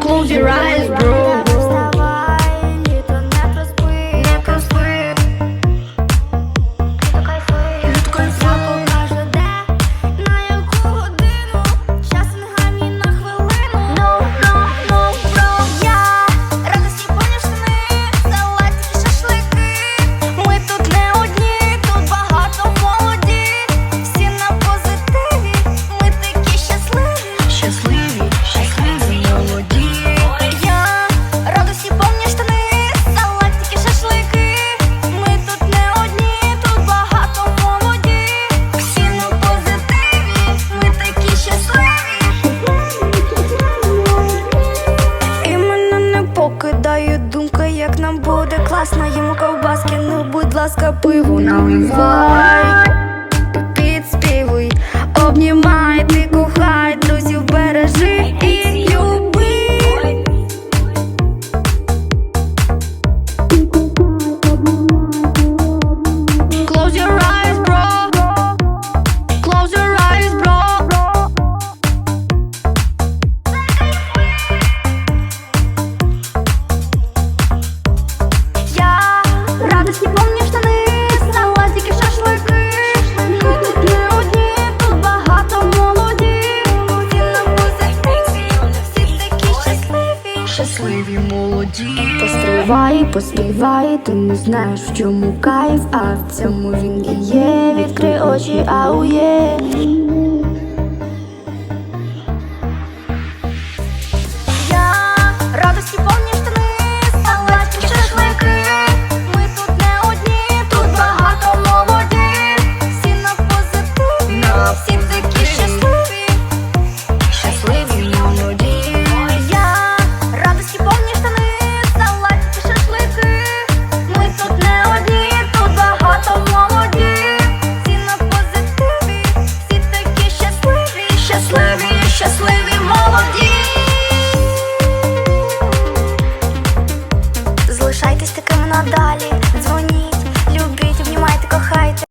close your eyes. класна, йому ковбаски, ну будь ласка, пиву наливай. щасливі молоді. Постривай, поспівай, ти не знаєш, в чому кайф, а в цьому він і є. відкри очі, аує. Залишайтесь такими надалі. Дзвоніть.